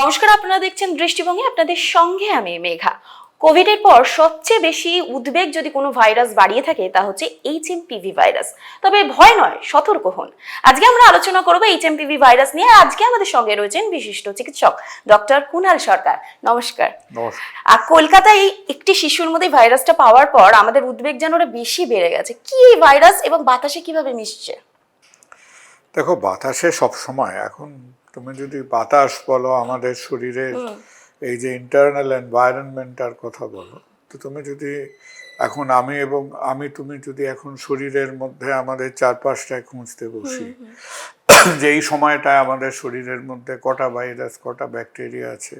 নমস্কার আপনারা দেখছেন দৃষ্টিভঙ্গি আপনাদের সঙ্গে আমি মেঘা। কোভিডের পর সবচেয়ে বেশি উদ্বেগ যদি কোনো ভাইরাস বাড়িয়ে থাকে তা হচ্ছে এইচ ভাইরাস। তবে ভয় নয় সতর্ক হন। আজকে আমরা আলোচনা করব এইচ ভাইরাস নিয়ে। আজকে আমাদের সঙ্গে রয়েছেন বিশিষ্ট চিকিৎসক ডক্টর কুনাল সরকার। নমস্কার। আর কলকাতায় এই একটি শিশুর মধ্যে ভাইরাসটা পাওয়ার পর আমাদের উদ্বেগ যেন ওরা বেশি বেড়ে গেছে। কি এই ভাইরাস এবং বাতাসে কীভাবে মিশছে? দেখো বাতাসে সব সময় এখন তুমি যদি বাতাস বলো আমাদের শরীরের এই যে ইন্টারনাল এনভায়রনমেন্টটার কথা বলো তো তুমি যদি এখন আমি এবং আমি তুমি যদি এখন শরীরের মধ্যে আমাদের চারপাশটায় খুঁজতে বসি যে এই সময়টায় আমাদের শরীরের মধ্যে কটা ভাইরাস কটা ব্যাকটেরিয়া আছে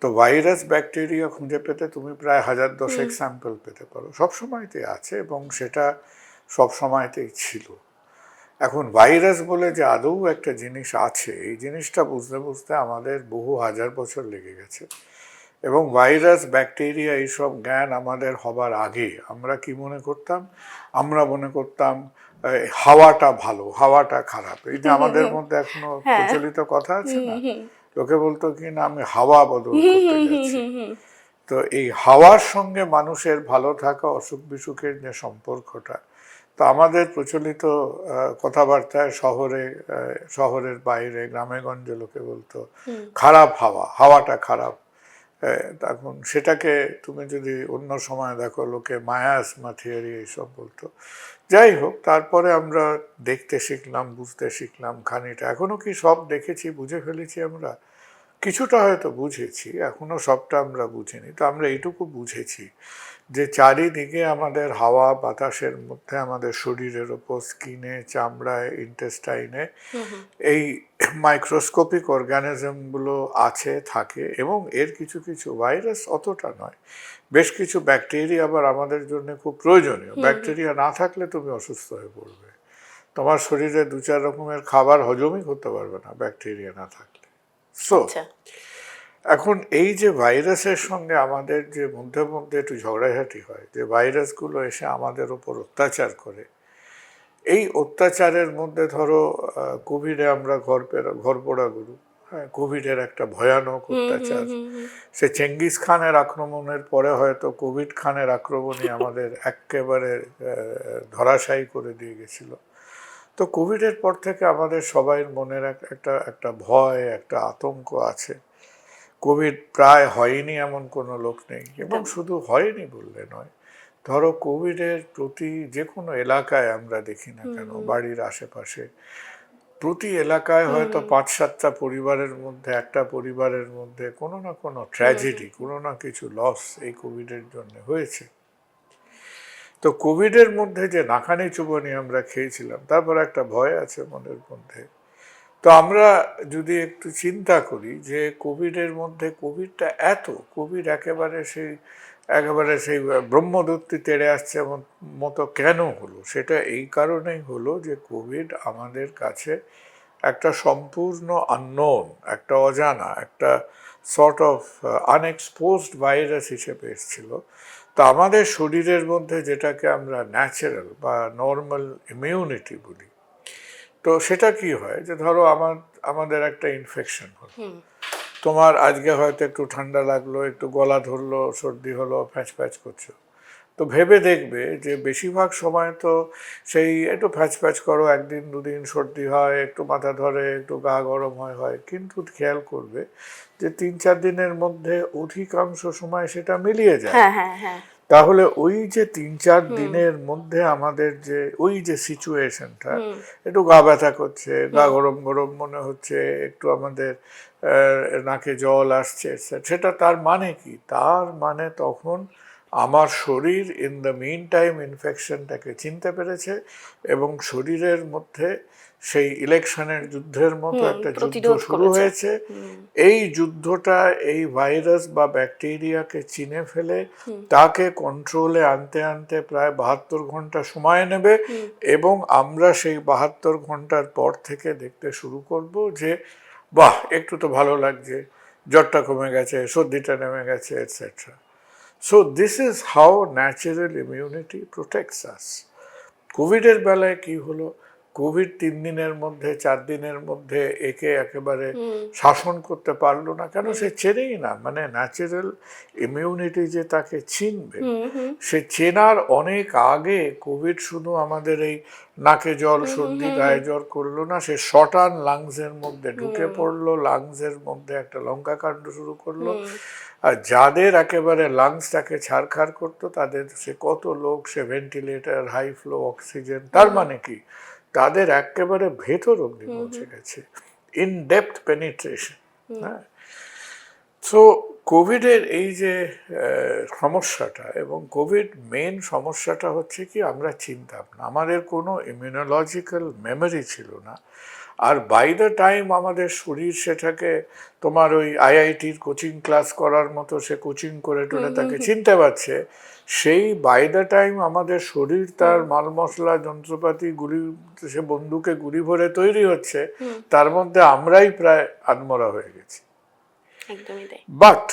তো ভাইরাস ব্যাকটেরিয়া খুঁজে পেতে তুমি প্রায় হাজার দশেক স্যাম্পল পেতে পারো। সব সময়তেই আছে এবং সেটা সব সময়তেই ছিল। এখন ভাইরাস বলে যে আদৌ একটা জিনিস আছে এই জিনিসটা বুঝতে বুঝতে আমাদের বহু হাজার বছর লেগে গেছে। এবং ভাইরাস ব্যাকটেরিয়া এইসব জ্ঞান আমাদের হবার আগে আমরা কি মনে করতাম? আমরা মনে করতাম হাওয়াটা ভালো হাওয়াটা খারাপ। এই যে আমাদের মধ্যে এখনও হ্যাঁ। প্রচলিত কথা আছে না? লোকে বলতো কি না আমি হাওয়া বদল করতে যাচ্ছি তো এই হাওয়ার সঙ্গে মানুষের ভালো থাকা অসুখ বিসুখের যে সম্পর্কটা তো আমাদের প্রচলিত কথাবার্তায় শহরে শহরের বাইরে গ্রামে গঞ্জে লোকে বলতো খারাপ হাওয়া হাওয়াটা খারাপ। তখন সেটাকে তুমি যদি অন্য সময় দেখো লোকে মায়াসমা থিওরি এইসব বলতো। যাই হোক তারপরে আমরা দেখতে শিখলাম বুঝতে শিখলাম খানিটা। এখনও কি সব দেখেছি বুঝে ফেলেছি আমরা? কিছুটা হয়তো বুঝেছি এখনও সবটা আমরা বুঝিনি। তো আমরা এইটুকু বুঝেছি। যে চারিদিকে আমাদের হাওয়া বাতাসের মধ্যে আমাদের শরীরের ওপর স্কিনে চামড়ায় ইন্টেস্টাইনে এই মাইক্রোস্কোপিক অর্গানিজমগুলো আছে থাকে এবং এর কিছু কিছু ভাইরাস অতটা নয়। বেশ কিছু ব্যাকটেরিয়া আবার আমাদের জন্য খুব প্রয়োজনীয়। ব্যাকটেরিয়া না থাকলে তুমি অসুস্থ হয়ে পড়বে। তোমার শরীরে দু চার রকমের খাবার হজমই করতে পারবে না ব্যাকটেরিয়া না থাকলে। সো আচ্ছা। এখন এই যে ভাইরাসের সঙ্গে আমাদের যে মধ্যে মধ্যে একটু ঝগড়াঝাটি হয় যে ভাইরাসগুলো এসে আমাদের ওপর অত্যাচার করে এই অত্যাচারের মধ্যে ধরো কোভিডে আমরা ঘর পেরা ঘর পোড়া গুরু হ্যাঁ কোভিডের একটা ভয়ানক অত্যাচার। সে চেঙ্গিস খানের আক্রমণের পরে হয়তো কোভিড খানের আক্রমণই আমাদের একেবারে ধরাশায়ী করে দিয়ে গেছিল। তো কোভিডের পর থেকে আমাদের সবাই মনের এক- একটা একটা ভয় একটা আতঙ্ক আছে। কোভিড প্রায় হয়নি এমন কোনো লোক নেই এবং শুধু হয়নি বললে নয়। ধরো কোভিডের প্রতি যে কোনো এলাকায় আমরা দেখি না কেন বাড়ির আশেপাশে। প্রতি এলাকায় হয়তো পাঁচ সাতটা পরিবারের মধ্যে একটা পরিবারের মধ্যে কোনো না কোনো ট্র্যাজেডি কোনো না কিছু লস এই কোভিডের জন্য হয়েছে। তো কোভিডের মধ্যে যে নাকানি চুবনি আমরা খেয়েছিলাম তারপর একটা ভয় আছে মনের মধ্যে। তো আমরা যদি একটু চিন্তা করি যে কোভিডের মধ্যে কোভিডটা এত, কোভিড একেবারে সেই একেবারে সেই ব্রহ্মদত্তি তেড়ে আসছে মতো কেন হলো? সেটা এই কারণেই হলো যে কোভিড আমাদের কাছে একটা সম্পূর্ণ আননোন একটা অজানা, একটা সর্ট অফ আনএক্সপোজড ভাইরাস হিসেবে এসেছিল। তো আমাদের শরীরের মধ্যে যেটাকে আমরা ন্যাচারাল বা নর্মাল ইমিউনিটি বলি তো সেটা কি হয়? যে ধরো আমার আমাদের একটা ইনফেকশন হলো। তোমার আজকে হয়তো একটু ঠান্ডা লাগল একটু গলা ধরলো সর্দি হলো ফ্যাঁচ ফ্যাঁচ করছ। তো ভেবে দেখবে যে বেশিরভাগ সময় তো সেই একটু ফ্যাঁচ ফ্যাঁচ করো একদিন দুদিন সর্দি হয় একটু মাথা ধরে একটু গা গরম হয় হয়। কিন্তু খেয়াল করবে যে তিন চার দিনের মধ্যে অধিকাংশ সময় সেটা মিলিয়ে যায়। হ্যাঁ হ্যাঁ হ্যাঁ। তাহলে ওই যে তিন চার দিনের মধ্যে আমাদের যে ওই যে সিচুয়েশনটা একটু গা ব্যথা করছে গা গরম গরম মনে হচ্ছে একটু আমাদের নাকে জল আসছে সেটা তার মানে কি? তার মানে তখন আমার শরীর ইন দ্য মিন টাইম ইনফেকশনটাকে চিনতে পেরেছে এবং শরীরের মধ্যে সেই ইলেকশনের যুদ্ধের মতো একটা যুদ্ধ শুরু হয়েছে। এই যুদ্ধটা এই ভাইরাস বা ব্যাকটেরিয়াকে চিনে ফেলে তাকে কন্ট্রোলে আনতে আনতে প্রায় বাহাত্তর ঘণ্টা সময় নেবে এবং আমরা সেই বাহাত্তর ঘণ্টার পর থেকে দেখতে শুরু করব যে বাহ একটু তো ভালো লাগছে জ্বরটা কমে গেছে সর্দিটা নেমে গেছে etcetera so this is how natural immunity protects us কোভিডের বেলায় কি হলো? কোভিড তিন দিনের মধ্যে চার দিনের মধ্যে একে একেবারে শাসন করতে পারল না। কেন? সে চেনেই না। মানে ন্যাচারাল ইমিউনিটি যে তাকে চিনবে সে চেনার অনেক আগে কোভিড শুধু আমাদের এই নাকে জল সর্দি গায়ে জ্বর করল না সে শটান লাংসের মধ্যে ঢুকে পড়ল লাংসের মধ্যে একটা লঙ্কা কাণ্ড শুরু করল। আর যাদের একেবারে লাংসটাকে ছাড়খাড় করতো তাদের সে কত লোক সে ভেন্টিলেটর হাই ফ্লো অক্সিজেন তার মানে কি? তাদের একেবারে ভেতর অগ্নি পৌঁছে গেছে। ইন ডেপথ পেনিট্রেশন হ্যাঁ? সো কোভিডের এই যে সমস্যাটা এবং কোভিড মেন সমস্যাটা হচ্ছে কি আমরা চিনতাম না। আমাদের কোনো ইমিউনোলজিক্যাল মেমোরি ছিল না। আর বাই দ্য টাইম আমাদের শরীর সেটাকে তোমার ওই আইআইটির কোচিং ক্লাস করার মতো সে কোচিং করে টোরে তাকে চিনতে পারছে সেই বাই দ্য টাইম আমাদের শরীর তার মাল মশলা যন্ত্রপাতি গুলি সে বন্দুকে গুলি ভরে তৈরি হচ্ছে তার মধ্যে আমরাই প্রায় আনমরা হয়ে গেছি। বাট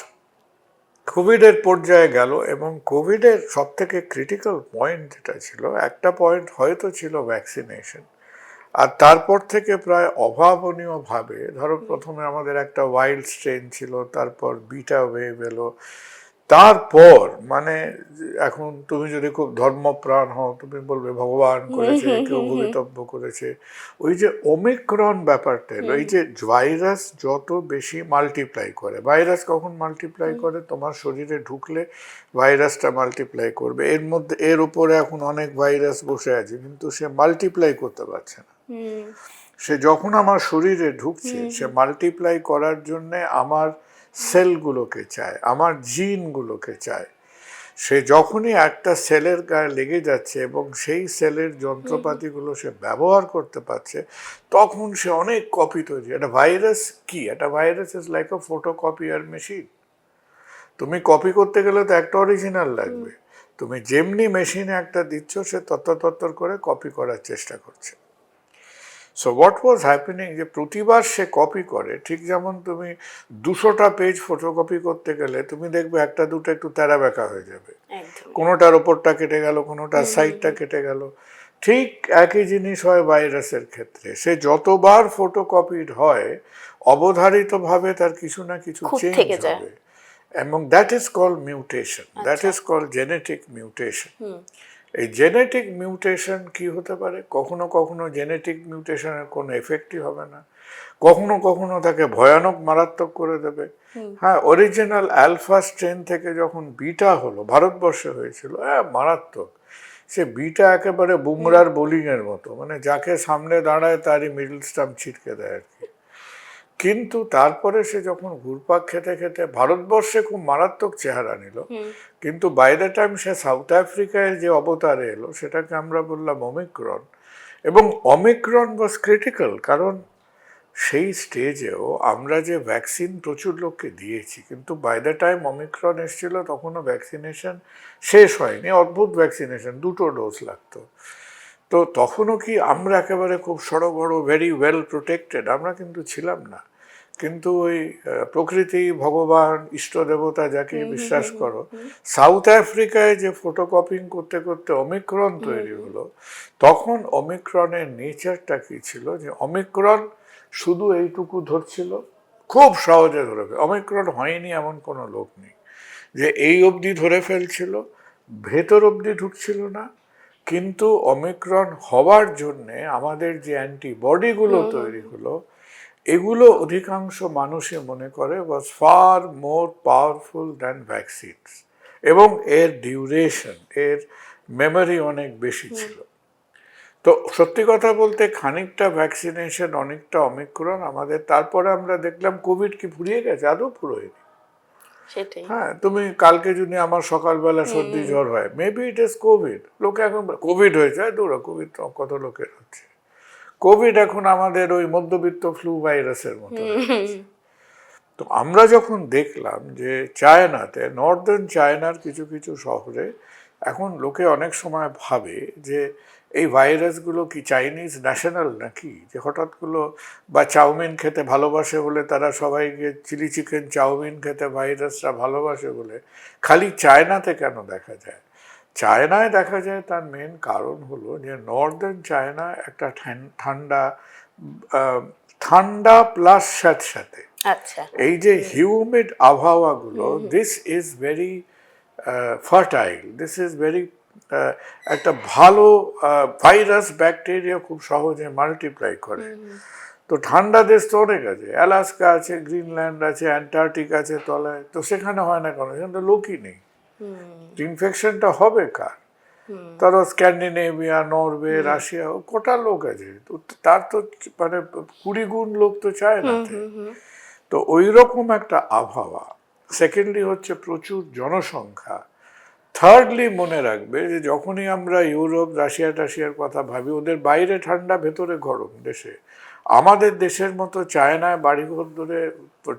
কোভিডের পর্যায়ে গেল এবং কোভিডের সব থেকে ক্রিটিক্যাল পয়েন্ট যেটা ছিল একটা পয়েন্ট হয়তো ছিল ভ্যাকসিনেশন আর তারপর থেকে প্রায় অভাবনীয়ভাবে ধরো প্রথমে আমাদের একটা ওয়াইল্ড স্ট্রেন ছিল তারপর বিটা ওয়েভ এলো তারপর মানে এখন তুমি যদি খুব ধর্মপ্রাণ হও তুমি বলবে ভগবান করেছে কেউ ভবিতব্য করেছে। ওই যে ওমিক্রন ব্যাপারটা এলো, এই যে ভাইরাস যত বেশি মাল্টিপ্লাই করে ভাইরাস কখন মাল্টিপ্লাই করে? তোমার শরীরে ঢুকলে ভাইরাসটা মাল্টিপ্লাই করবে। এর মধ্যে এর উপরে এখন অনেক ভাইরাস বসে আছে কিন্তু সে মাল্টিপ্লাই করতে পারছে না। সে যখন আমার শরীরে ঢুকছে সে মাল্টিপ্লাই করার জন্য আমার সেলগুলোকে চায় আমার জিনগুলোকে চায়। সে যখনই একটা সেলের গায়ে লেগে যাচ্ছে এবং সেই সেলের যন্ত্রপাতিগুলো সে ব্যবহার করতে পারছে তখন সে অনেক কপি তৈরি একটা ভাইরাস কি? একটা virus is like a photo copier machine তুমি কপি করতে গেলে তো একটা অরিজিনাল লাগবে। তুমি যেমনি মেশিনে একটা দিচ্ছ সে তত্তর তত্তর করে কপি করার চেষ্টা করছে। সো হোয়াট ওয়াজ হ্যাপেনিং যে প্রতিবার সে কপি করে ঠিক যেমন তুমি দুশোটা পেজ ফটোকপি করতে গেলে তুমি দেখবে একটা দুটো একটু তেরা বেঁকা হয়ে যাবে। কোনোটার ওপরটা কেটে গেল কোনোটার সাইডটা কেটে গেল। ঠিক একই জিনিস হয় ভাইরাসের ক্ষেত্রে। সে যতবার ফটোকপিড হয় অবধারিতভাবে তার কিছু না কিছু চেঞ্জ। হবে। এবং that is call mutation that is call genetic mutation এই জেনেটিক মিউটেশন কি হতে পারে? কখনো কখনো জেনেটিক মিউটেশনের কোনো এফেক্টই হবে না। কখনো কখনো তাকে ভয়ানক মারাত্মক করে দেবে। হ্যাঁ অরিজিনাল অ্যালফা স্ট্রেন থেকে যখন বিটা হলো ভারতবর্ষে হয়েছিল হ্যাঁ মারাত্মক। সে বিটা একেবারে বুমরার বোলিংয়ের মতো মানে যাকে সামনে দাঁড়ায় তারই মিডল স্টাম্প ছিটকে দেয় আর কি। কিন্তু তারপরে সে যখন ঘুরপাক খেতে খেতে ভারতবর্ষে খুব মারাত্মক চেহারা নিল কিন্তু বাই দ্য টাইম সে সাউথ আফ্রিকায় যে অবতারে এলো সেটাকে আমরা বললাম অমিক্রন এবং অমিক্রন ওয়াজ ক্রিটিক্যাল কারণ সেই স্টেজেও আমরা যে ভ্যাকসিন প্রচুর লোককে দিয়েছি কিন্তু বাই দ্য টাইম অমিক্রন এসেছিল তখনও ভ্যাকসিনেশন শেষ হয়নি। অদ্ভুত ভ্যাকসিনেশন দুটো ডোজ লাগতো। তো তখনও কি আমরা একেবারে খুব সড়ো বড় ভেরি ওয়েল প্রোটেক্টেড আমরা কিন্তু ছিলাম না। কিন্তু ওই প্রকৃতি ভগবান ইষ্ট দেবতা যাকে বিশ্বাস করো সাউথ আফ্রিকায় যে ফটোকপিং করতে করতে অমিক্রন তৈরি হলো তখন অমিক্রনের নেচারটা কি ছিল? যে অমিক্রন শুধু এইটুকু ধরছিল? খুব সহজে ধরে ফেল অমিক্রন হয়নি এমন কোনো লোক নেই। যে এই অবধি ধরে ফেলছিল ভেতর অবধি ঢুকছিল না কিন্তু অমিক্রন হওয়ার জন্যে আমাদের যে অ্যান্টিবডিগুলো তৈরি হলো এগুলো অধিকাংশ মানুষই মনে করে was far more powerful than vaccines এবং এর ডিউরেশন এর মেমরি অনেক বেশি ছিল। তো সত্যি কথা বলতে খানিকটা ভ্যাকসিনেশন অনেকটা অমিক্রন আমাদের তারপরে আমরা দেখলাম কোভিড কি ফুরিয়ে গেছে আদৌ ফুরোয়নি। সেটাই। হ্যাঁ তুমি কালকে যদি আমার সকালবেলা সর্দি জ্বর হয় মেবি ইট ইজ কোভিড লোকে এখন কোভিড হয়েছে? কোভিড কত লোকের হচ্ছে। কোভিড এখন আমাদের ওই মধ্যবিত্ত ফ্লু ভাইরাসের মতো তো আমরা যখন দেখলাম যে চায়নাতে নর্দার্ন চায়নার কিছু কিছু শহরে এখন লোকে অনেক সময় ভাবে যে এই ভাইরাসগুলো কি চাইনিজ ন্যাশনাল নাকি? যে হঠাৎগুলো বা চাউমিন খেতে ভালোবাসে বলে তারা সবাইকে চিলি চিকেন চাউমিন খেতে ভাইরাসটা ভালোবাসে বলে খালি চায়নাতে কেন দেখা যায়? চায়নায় দেখা যায় তার মেন কারণ হলো যে নর্দার্ন চায়না একটা ঠান- ঠান্ডা ঠান্ডা প্লাস সাথে সাথে। এই যে humid আবহাওয়াগুলো this is very fertile this is very একটা ভালো ভাইরাস ব্যাকটেরিয়া খুব সহজে মাল্টিপ্লাই করে। তো ঠান্ডা দেশ তো অনেক আছে অ্যালাস্কা আছে গ্রিনল্যান্ড আছে অ্যান্টার্কটিক আছে তলায় তো সেখানে হয় না কেন সেখানে লোকই নেই। ইনফেকশনটা হবে কার? ধরো স্ক্যান্ডিনেভিয়া নরওয়ে রাশিয়া কোটা লোক আছে তো তার তো মানে কুড়ি গুণ লোক তো চায় না তো। ওই রকম একটা আবহাওয়া। সেকেন্ডলি হচ্ছে প্রচুর জনসংখ্যা। থার্ডলি মনে রাখবে যে যখনই আমরা ইউরোপ রাশিয়া টাশিয়ার কথা ভাবি ওদের বাইরে ঠান্ডা ভেতরে গরম দেশে। আমাদের দেশের মতো চায়নায় বাড়িঘর ধরে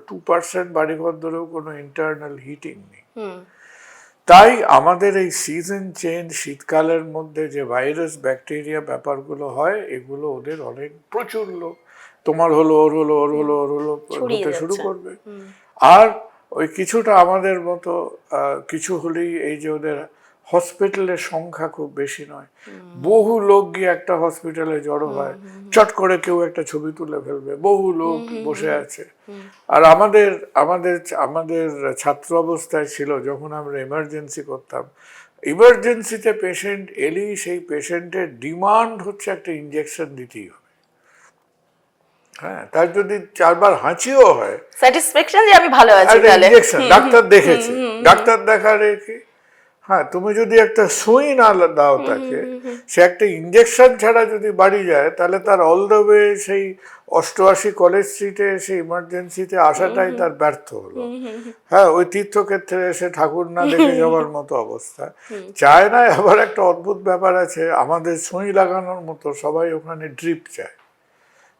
টু পার্সেন্ট বাড়িঘর ধরেও কোনো ইন্টারনাল হিটিং নেই। তাই আমাদের এই সিজন চেঞ্জ শীতকালের মধ্যে যে ভাইরাস ব্যাকটেরিয়া ব্যাপারগুলো হয় এগুলো ওদের অনেক প্রচুর লোক। তোমার হলো ওর হলো ওর হলো ওর হলো শুরু করবে। আর ওই কিছুটা আমাদের মতো কিছু হলেই এই যে ওদের হসপিটালের সংখ্যা খুব বেশি নয়। বহু লোক গিয়ে একটা হসপিটালে জড়ো হয়। চট করে কেউ একটা ছবি তুলে ফেলবে। বহু লোক বসে আছে। আর আমাদের আমাদের আমাদের ছাত্র অবস্থায় ছিল যখন আমরা এমার্জেন্সি করতাম ইমার্জেন্সিতে পেশেন্ট এলেই সেই পেশেন্টের ডিমান্ড হচ্ছে একটা ইঞ্জেকশন দিতেই হ্যাঁ তার যদি চারবার হাঁচিও হয় স্যাটিসফ্যাকশন যে আমি ভালো আছি তাহলে। ডাক্তার দেখেছে। ডাক্তার দেখার রেখে হ্যাঁ তুমি যদি একটা সুই না দাও তাকে সে একটা ইঞ্জেকশন ছাড়া যদি বাড়ি যায় তাহলে তার অল দ্য ওয়ে সেই অষ্টআশি কলেজ স্ট্রিটে সেই ইমার্জেন্সিতে আসাটাই তার ব্যর্থ হলো। হ্যাঁ ওই তীর্থক্ষেত্রে এসে ঠাকুর না দেখে যাওয়ার মতো অবস্থা। চায়নায় আবার একটা অদ্ভুত ব্যাপার আছে আমাদের সুই লাগানোর মতো সবাই ওখানে ড্রিপ চায়।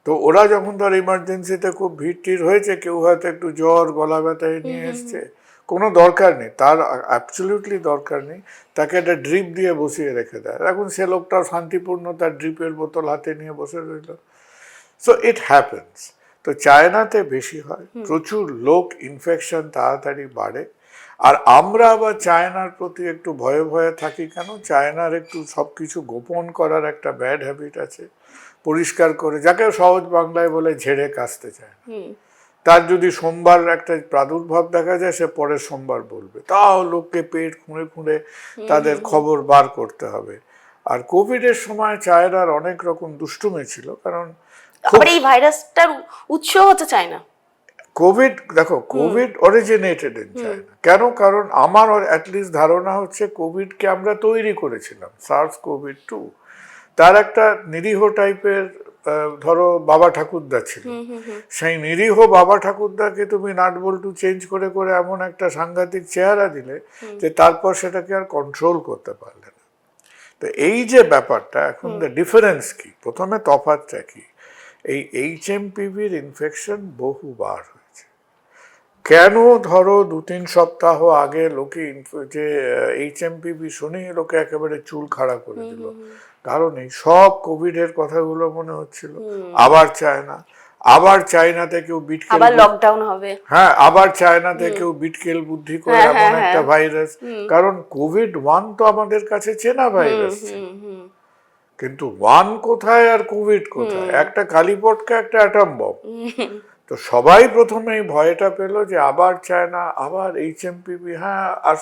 তো ওরা যখন ধর ইমার্জেন্সিতে খুব ভিড় টিড় হয়েছে কেউ হয়তো একটু জ্বর গলা ব্যথা নিয়ে এসছে কোনো দরকার নেই। তার অ্যাবসলিউটলি দরকার নেই তাকে একটা ড্রিপ দিয়ে বসিয়ে রেখে দেয়। এখন সে লোকটাও শান্তিপূর্ণ তার ড্রিপের বোতল হাতে নিয়ে বসে রইল। সো ইট হ্যাপেন্স তো চায়নাতে বেশি হয় প্রচুর লোক ইনফেকশন তাড়াতাড়ি বাড়ে। আর আমরা আবার চায়নার প্রতি একটু ভয়ে ভয়ে থাকি কেন? চায়নার একটু সব কিছু গোপন করার একটা ব্যাড হ্যাবিট আছে। পরিষ্কার করে যাকে সহজ বাংলায় বলে ঝেড়ে কাচতে চায়। তার যদি সোমবার একটা প্রাদুর্ভাব দেখা যায় সে পরের সোমবার বলবে। তাও লোককে পেট খুঁড়ে খুঁড়ে তাদের খবর বার করতে হবে। আর কোভিডের সময় চায়নার অনেক রকম দুষ্টুমি ছিল কারণ আবার এই ভাইরাসটার উৎস হচ্ছে চায়না। কোভিড দেখো কোভিড অরিজিনেটেড ইন চায়না কেন? কারণ আমার অ্যাটলিস্ট ধারণা হচ্ছে কোভিডকে আমরা তৈরি করেছিলাম সার্স কোভিড টু তার একটা নিরীহ টাইপের ধরো বাবা ঠাকুরদা ছিল। সেই নিরীহ বাবা ঠাকুরদাকে তুমি নাট বল্টু চেঞ্জ করে করে এমন একটা সাংঘাতিক চেহারা দিলে যে তারপর সেটাকে আর কন্ট্রোল করতে পারলে না। তো এই যে ব্যাপারটা এখন ডিফারেন্স কি? প্রথমে তফাৎটা কি? এই এইচ এম পিভির ইনফেকশন বহুবার হয়েছে। কেন ধরো দু তিন সপ্তাহ আগে লোকে যে এইচ এম পিভি শুনেই লোকে একেবারে চুল খাড়া করে দিল। কারণ এই সব কোভিডের কথাগুলো মনে হচ্ছিল। আবার চায়না। আবার চায়নাতে কেউ বিটকেল আবার লকডাউন হবে। হ্যাঁ আবার চায়নাতে কেউ বিটকেল বুদ্ধি করে হ্যাঁ, এমন হ্যাঁ, একটা হ্যাঁ। ভাইরাস কারণ কোভিড ওয়ান তো আমাদের কাছে চেনা ভাইরাস কিন্তু ওয়ান কোথায় আর কোভিড কোথায়? একটা কালীপটকা একটা অ্যাটম বম তো সবাই প্রথমে এই ভয়টা পেল যে আবার চায়না আবার এইচ এম পিবি হ্যাঁ আর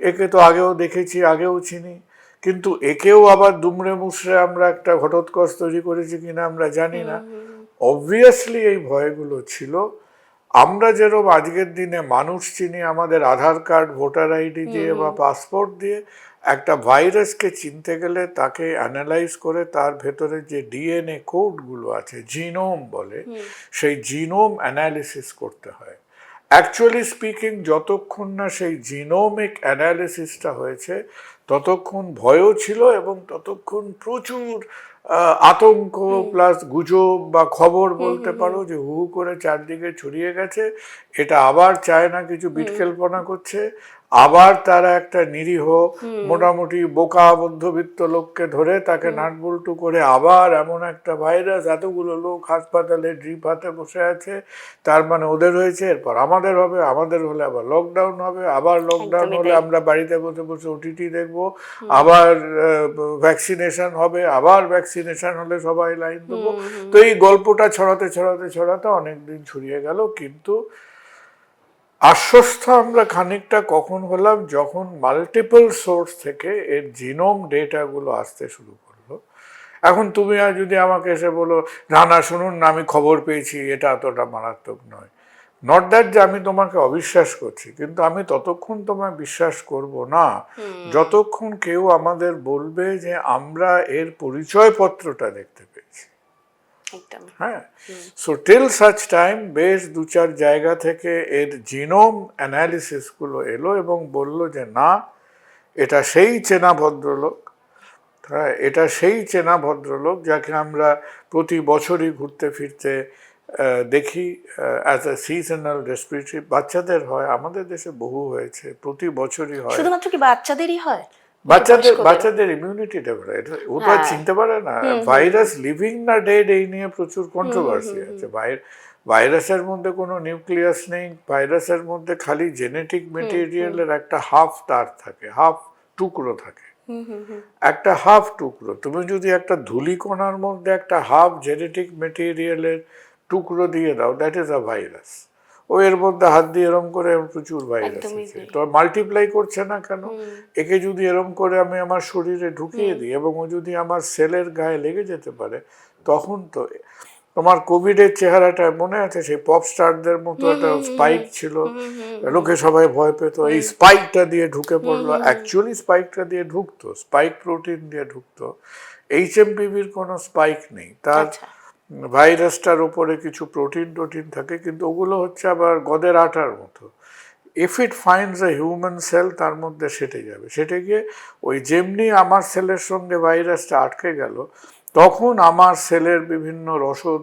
একে তো আগেও দেখেছি আগেও চিনি। কিন্তু একেও আবার দুমড়ে মুচড়ে আমরা একটা ঘটোৎকচ তৈরি করেছি কিনা আমরা জানি না। অবভিয়াসলি এই ভয়গুলো ছিল। আমরা যেরকম আজকের দিনে মানুষ চিনি আমাদের আধার কার্ড ভোটার আইডি দিয়ে বা পাসপোর্ট দিয়ে একটা ভাইরাসকে চিনতে গেলে তাকে অ্যানালাইজ করে তার ভেতরে যে ডিএনএ কোডগুলো আছে জিনোম বলে সেই জিনোম অ্যানালিসিস করতে হয়। অ্যাকচুয়ালি স্পিকিং যতক্ষণ না সেই জিনোমিক অ্যানালিসিসটা হয়েছে ততক্ষণ ভয়ও ছিল এবং ততক্ষণ প্রচুর আতঙ্ক প্লাস গুজব বা খবর বলতে পারো যে হু হু করে চারদিকে ছড়িয়ে গেছে। এটা আবার চায় না কিছু বিটকেলপনা করছে আবার তারা একটা নিরীহ মোটামুটি বোকা মধ্যবিত্ত লোককে ধরে তাকে নাটবল্টু করে আবার এমন একটা ভাইরাস এতগুলো লোক হাসপাতালে ড্রিপ হাতে বসে আছে তার মানে ওদের হয়েছে এরপর আমাদের হবে আমাদের হলে আবার লকডাউন হবে আবার লকডাউন হলে আমরা বাড়িতে বসে বসে ওটিটি দেখব আবার ভ্যাকসিনেশন হবে আবার ভ্যাকসিনেশন হলে সবাই লাইন দেবো। তো এই গল্পটা ছড়াতে ছড়াতে ছড়াতে অনেকদিন ছড়িয়ে গেল কিন্তু আশ্বস্ত আমরা খানিকটা কখন হলাম যখন মাল্টিপল সোর্স থেকে এর জিনোম ডেটাগুলো আসতে শুরু করল। এখন তুমি আর যদি আমাকে এসে বলো না না শুনুন না আমি খবর পেয়েছি এটা এতটা মারাত্মক নয়। নট দ্যাট যে আমি তোমাকে অবিশ্বাস করছি কিন্তু আমি ততক্ষণ তোমায় বিশ্বাস করব না। যতক্ষণ কেউ আমাদের বলবে যে আমরা এর পরিচয়পত্রটা দেখতে পেয়েছি। হ্যাঁ। সো টিল সাচ টাইম বেশ দু চার জায়গা থেকে এর জিনোম অ্যানালিসিসগুলো এলো এবং বলল যে না এটা সেই চেনা ভদ্রলোক হ্যাঁ এটা সেই চেনা ভদ্রলোক যাকে আমরা প্রতি বছরই ঘুরতে ফিরতে দেখি অ্যাজ এ সিজনাল রেসপিরেটরি বাচ্চাদের হয় আমাদের দেশে বহু হয়েছে প্রতি বছরই হয়। শুধুমাত্র কি বাচ্চাদেরই হয়? বাচ্চাদের? বাচ্চাদের ইমিউনিটি ডেভেলপ ও তো হ্যাঁ। চিনতে পারে না। ভাইরাস লিভিং না ডেড এই নিয়ে প্রচুর কন্ট্রোভার্সি আছে। ভাইরাসের মধ্যে কোনো নিউক্লিয়াস নেই। ভাইরাসের মধ্যে খালি জেনেটিক মেটেরিয়ালের একটা হাফ তার থাকে হাফ টুকরো থাকে। একটা হাফ টুকরো। তুমি যদি একটা ধূলিকণার মধ্যে একটা হাফ জেনেটিক মেটেরিয়ালের টুকরো দিয়ে দাও দ্যাট ইজ আ ভাইরাস ও এর মধ্যে হাত দিয়ে এরম করে প্রচুর ভাইরাস আছে। তো মাল্টিপ্লাই করছে না কেন? একে যদি এরম করে আমি আমার শরীরে ঢুকিয়ে দিই এবং ও যদি আমার সেলের গায়ে লেগে যেতে পারে তখন তো তোমার কোভিডের চেহারাটা মনে আছে? সেই পপ স্টারদের মতো একটা স্পাইক ছিল। লোকে সবাই ভয় পেত এই স্পাইকটা দিয়ে ঢুকে পড়ল। অ্যাকচুয়ালি স্পাইকটা দিয়ে ঢুকতো স্পাইক প্রোটিন দিয়ে ঢুকতো। এইচ এমপিভির কোনো স্পাইক নেই। তার আচ্ছা। ভাইরাসটার উপরে কিছু প্রোটিন টোটিন থাকে কিন্তু ওগুলো হচ্ছে আবার গদের আটার মতো। If it finds a human cell তার মধ্যে সেটে যাবে। সেটে গিয়ে ওই যেমনি আমার সেলের সঙ্গে ভাইরাসটা আটকে গেল তখন আমার সেলের বিভিন্ন রসদ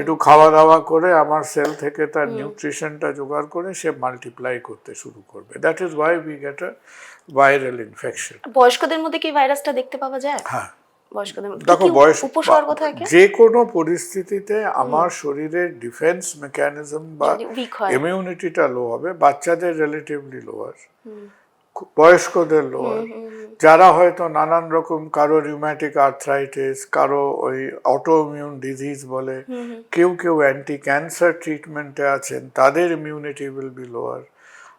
একটু খাওয়া দাওয়া করে আমার সেল থেকে তার নিউট্রিশনটা জোগাড় করে সে মাল্টিপ্লাই করতে শুরু করবে। That is why we get a viral infection বয়স্কদের মধ্যে কি ভাইরাসটা দেখতে পাওয়া যায়? হ্যাঁ। বয়স্কদের দেখো বয়স উপসর্গ থাকে? যে কোনো পরিস্থিতিতে আমার শরীরের ডিফেন্স মেকানিজম বা। ইমিউনিটিটা লো হবে বাচ্চাদের রিলেটিভলি লোয়ার বয়স্কদের লোয়ার যারা হয়তো নানান রকম কারও রিউম্যাটিক আর্থ্রাইটিস কারও ওই অটোইমিউন ডিজিজ বলে কেউ কেউ অ্যান্টি ক্যান্সার ট্রিটমেন্টে আছেন তাদের ইমিউনিটি উইল বি লোয়ার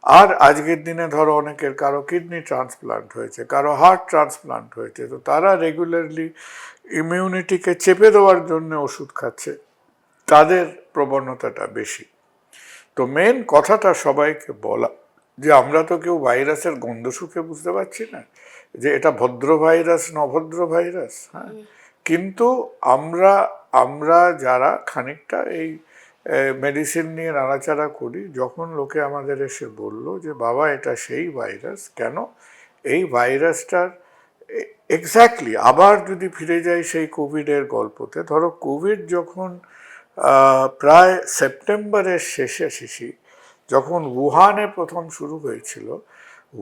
আর আজকের দিনে ধরো অনেকের কারও কিডনি ট্রান্সপ্লান্ট হয়েছে কারও হার্ট ট্রান্সপ্লান্ট হয়েছে তো তারা রেগুলারলি ইমিউনিটিকে চেপে দেওয়ার জন্য ওষুধ খাচ্ছে তাদের প্রবণতাটা বেশি। তো মেন কথাটা সবাইকে বলা যে আমরা তো কেউ ভাইরাসের গন্ধ শুকে বুঝতে পারছি না যে এটা ভদ্র ভাইরাস নভদ্র ভাইরাস হ্যাঁ? কিন্তু আমরা আমরা যারা খানিকটা এই মেডিসিন নিয়ে নাড়াচাড়া করি। যখন লোকে আমাদের এসে বলল যে, বাবা, এটা সেই ভাইরাস কেন? এই ভাইরাসটার এক্স্যাক্টলি আবার যদি ফিরে যাই সেই কোভিডের গল্পতে। ধরো কোভিড যখন প্রায় সেপ্টেম্বরের শেষে শেষে যখন উহানে প্রথম শুরু হয়েছিল,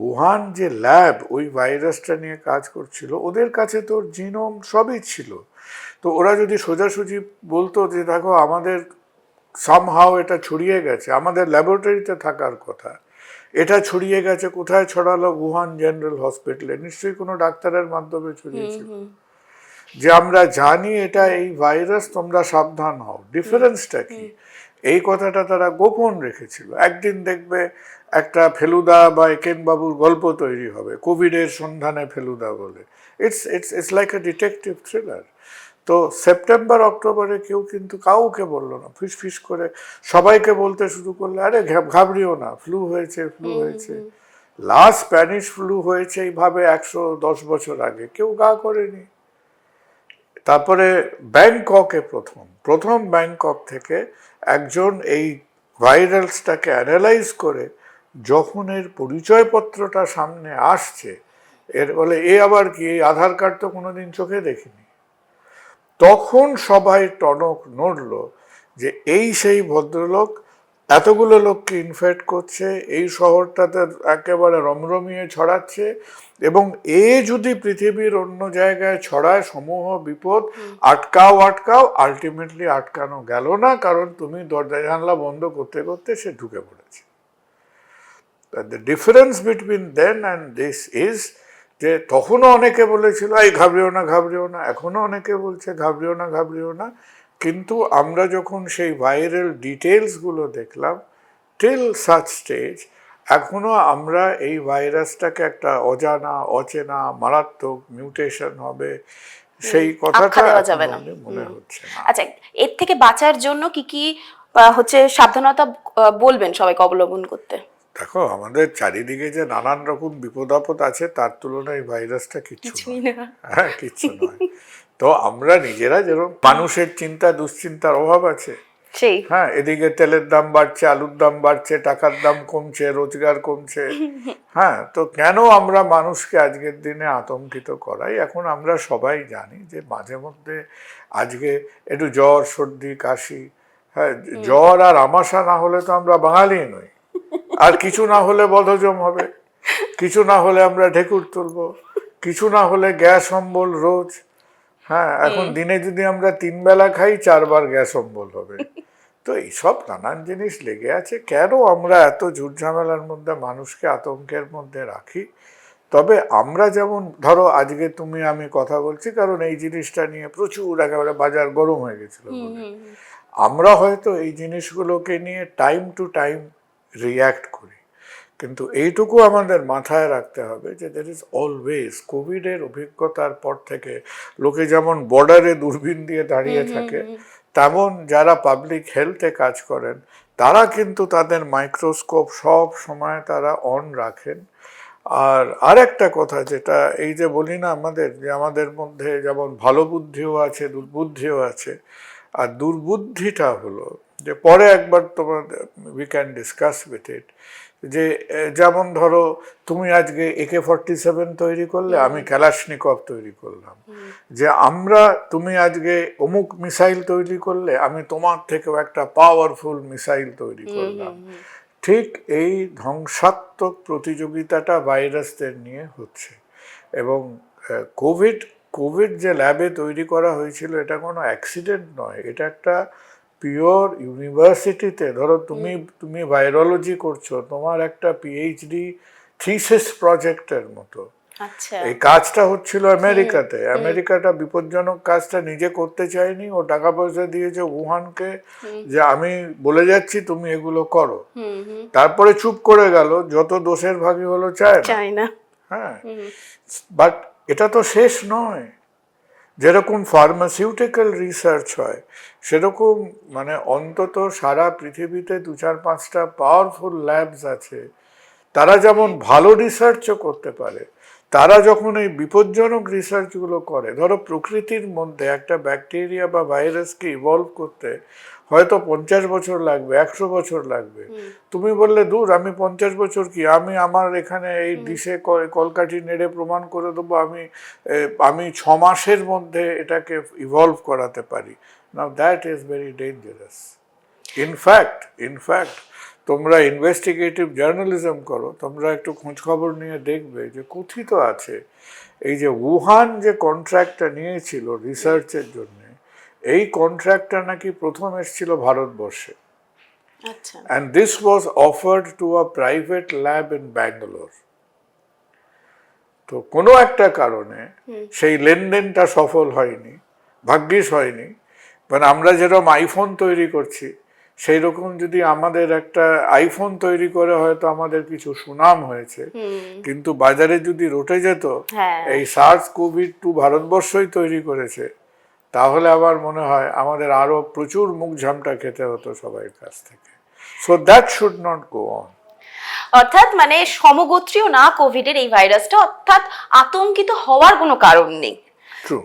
উহান যে ল্যাব ওই ভাইরাসটা নিয়ে কাজ করছিল, ওদের কাছে তো জিনোম সবই ছিল। তো ওরা যদি সোজাসুজি বলতো যে, দেখো, আমাদের সামহাও এটা ছড়িয়ে গেছে। আমাদের ল্যাবরেটরিতে থাকার কথা। এটা ছড়িয়ে গেছে কোথায় ছড়ালো? উহান জেনারেল হসপিটালে নিশ্চয়ই কোনো ডাক্তারের মাধ্যমে ছড়িয়েছিল। যে আমরা জানি এটা এই ভাইরাস তোমরা সাবধান হও। ডিফারেন্সটা কি? এই কথাটা তারা গোপন রেখেছিল। একদিন দেখবে একটা ফেলুদা বা একেন বাবুর গল্প তৈরি হবে। কোভিডের সন্ধানে ফেলুদা বলে। It's it's it's like a detective thriller তো সেপ্টেম্বর অক্টোবরে কেউ কিন্তু কাউকে বলল না। ফিস ফিস করে সবাইকে বলতে শুরু করলে আরে ঘাবড়িও না ফ্লু হয়েছে ফ্লু হয়েছে। লাস্ট স্প্যানিশ ফ্লু হয়েছে এইভাবে একশো দশ বছর আগে। কেউ গা করেনি। তারপরে ব্যাংককে প্রথম প্রথম ব্যাংকক থেকে একজন এই ভাইরালসটাকে অ্যানালাইজ করে যখন এর পরিচয়পত্রটা সামনে আসছে এর বলে এ আবার কি? এই আধার কার্ড তো কোনোদিন চোখে দেখিনি। তখন সবাই টনক নড়ল যে এই সেই ভদ্রলোক এতগুলো লোককে ইনফেক্ট করছে এই শহরটাতে একেবারে রমরমিয়ে ছড়াচ্ছে এবং এ যদি পৃথিবীর অন্য জায়গায় ছড়ায় সমূহ বিপদ আটকাও আটকাও আলটিমেটলি আটকানো গেল না কারণ তুমি দরজা জানলা বন্ধ করতে করতে সে ঢুকে পড়েছে। The difference between then and this is যে তখনও অনেকে বলেছিল এই ঘাবড়িও না ঘাবড়িও না। এখনও অনেকে বলছে ঘাবড়িও না ঘাবড়িও না। কিন্তু আমরা যখন সেই ভাইরাল ডিটেলসগুলো দেখলাম টিল সাচ স্টেজ এখনও আমরা এই ভাইরাসটাকে একটা অজানা অচেনা মারাত্মক মিউটেশন হবে সেই কথাটা। মনে হচ্ছে আচ্ছা এর থেকে বাঁচার জন্য কি কি হচ্ছে সাবধানতা বলবেন সবাইকে অবলম্বন করতে? দেখো আমাদের চারিদিকে যে নানান রকম বিপদ আপদ আছে তার তুলনায় ভাইরাসটা কিচ্ছু। হ্যাঁ কিচ্ছু নয়। তো আমরা নিজেরা যেরকম মানুষের চিন্তা দুশ্চিন্তার অভাব আছে। হ্যাঁ এদিকে তেলের দাম বাড়ছে আলুর দাম বাড়ছে টাকার দাম কমছে রোজগার কমছে। হ্যাঁ তো কেন আমরা মানুষকে আজকের দিনে আতঙ্কিত করাই? এখন আমরা সবাই জানি যে মাঝে মধ্যে আজকে একটু জ্বর সর্দি কাশি হ্যাঁ জ্বর আর আমাশা না হলে তো আমরা বাঙালি নই। আর কিছু না হলে বদহজম হবে। কিছু না হলে আমরা ঢেকুর তুলবো। কিছু না হলে গ্যাস অম্বল রোজ। হ্যাঁ এখন দিনে যদি আমরা তিন বেলা খাই চারবার গ্যাস অম্বল হবে। তো এইসব নানান জিনিস লেগে আছে। কেন আমরা এত ঝুট ঝামেলার মধ্যে মানুষকে আতঙ্কের মধ্যে রাখি? তবে আমরা যেমন ধরো আজকে তুমি আমি কথা বলছি কারণ এই জিনিসটা নিয়ে প্রচুর একেবারে বাজার গরম হয়ে গেছিল। আমরা হয়তো এই জিনিসগুলোকে নিয়ে টাইম টু টাইম রিয়্যাক্ট করি। কিন্তু এইটুকু আমাদের মাথায় রাখতে হবে যে দের ইজ অলওয়েজ কোভিডের অভিজ্ঞতার পর থেকে লোকে যেমন বর্ডারে দূরবীন দিয়ে দাঁড়িয়ে থাকে তেমন যারা পাবলিক হেলথে কাজ করেন তারা কিন্তু তাদের মাইক্রোস্কোপ সব সময় তারা অন রাখেন। আর আরেকটা কথা যেটা এই যে বলি না আমাদের যে আমাদের মধ্যে যেমন ভালো বুদ্ধিও আছে দুর্বুদ্ধিও আছে আর দুর্বুদ্ধিটা হলো যে পরে একবার তোমার we can discuss with it যে যেমন ধরো তুমি আজকে একে ফর্টি সেভেন তৈরি করলে আমি ক্যালাশনিকভ তৈরি করলাম। যে আমরা তুমি আজকে অমুক মিসাইল তৈরি করলে আমি তোমার থেকেও একটা পাওয়ারফুল মিসাইল তৈরি করলাম। ঠিক এই ধ্বংসাত্মক প্রতিযোগিতাটা ভাইরাসদের নিয়ে হচ্ছে। এবং কোভিড কোভিড যে ল্যাবে তৈরি করা হয়েছিল এটা কোনো অ্যাক্সিডেন্ট নয়। এটা একটা পিওর ইউনিভার্সিটিতে ধরো তুমি তুমি ভাইরোলজি করছ তোমার একটা পিএইচডি থিসিস প্রজেক্টের মতো। আচ্ছা। এই কাজটা হচ্ছিল আমেরিকাতে। আমেরিকাটা বিপজ্জনক কাজটা নিজে করতে চায়নি ও টাকা পয়সা দিয়েছে উহানকে যে আমি বলে যাচ্ছি তুমি এগুলো করো। তারপরে চুপ করে গেল যত দোষের ভাগী হলো চায় না। হ্যাঁ। বাট এটা তো শেষ নয়। যেরকম ফার্মাসিউটিক্যাল রিসার্চ হয়, সেরকম মানে অন্তত সারা পৃথিবীতে দু চার পাঁচটা পাওয়ারফুল ল্যাবস আছে। তারা যেমন ভালো রিসার্চও করতে পারে, তারা যখন এই বিপজ্জনক রিসার্চগুলো করে, ধরো প্রকৃতির মধ্যে একটা ব্যাকটেরিয়া বা ভাইরাসকে ইভলভ করতে হয়তো পঞ্চাশ বছর লাগবে একশো বছর লাগবে। তুমি বললে দূর আমি পঞ্চাশ বছর কি? আমি আমার এখানে এই ডিশে কলকাঠি নেড়ে প্রমাণ করে দেবো আমি আমি ছ মাসের মধ্যে এটাকে ইভলভ করাতে পারি। Now that is very dangerous in fact in fact তোমরা ইনভেস্টিগেটিভ জার্নালিজম করো তোমরা একটু খোঁজখবর নিয়ে দেখবে যে কথিত আছে এই যে উহান যে কন্ট্রাক্টটা নিয়েছিল রিসার্চের জন্য এই কন্ট্রাক্টটা নাকি প্রথম এসেছিল ভারতবর্ষে। and this was offered to a private lab in Bangalore. তো কোনো একটা কারণে সেই লেনদেনটা সফল হয়নি ভাগ্যিস হয়নি। মানে আমরা যেরকম আইফোন তৈরি করছি সেই রকম যদি আমাদের একটা আইফোন তৈরি করে হয়তো আমাদের কিছু সুনাম হয়েছে। কিন্তু বাজারে যদি রটে যেত হ্যাঁ। এই সার্স কোভিড টু ভারতবর্ষই তৈরি করেছে তাহলে আবার মনে হয় আমাদের আরও প্রচুর মুখ ঝামটা খেতে হতো সবাই কাছ থেকে। So that should not go on অর্থাৎ মানে সমগোত্রীয় না কোভিডের এই ভাইরাসটা অর্থাৎ আতঙ্কিত হওয়ার কোনো কারণ নেই। ট্রু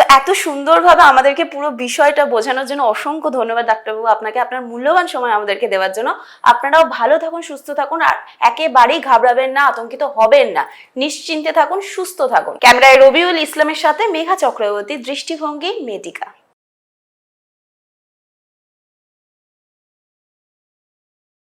তো এত সুন্দরভাবে আমাদেরকে পুরো বিষয়টা বোঝানোর জন্য অসংখ্য ধন্যবাদ, ডাক্তারবাবু। আপনাকে আপনার মূল্যবান সময় আমাদেরকে দেওয়ার জন্য। আপনারাও ভালো থাকুন, সুস্থ থাকুন, আর একেবারেই ঘাবড়াবেন না, আতঙ্কিত হবেন না। নিশ্চিন্তে থাকুন, সুস্থ থাকুন। ক্যামেরায় রবিউল ইসলামের সাথে মেঘা চক্রবর্তী দৃষ্টিভঙ্গি মেডিকা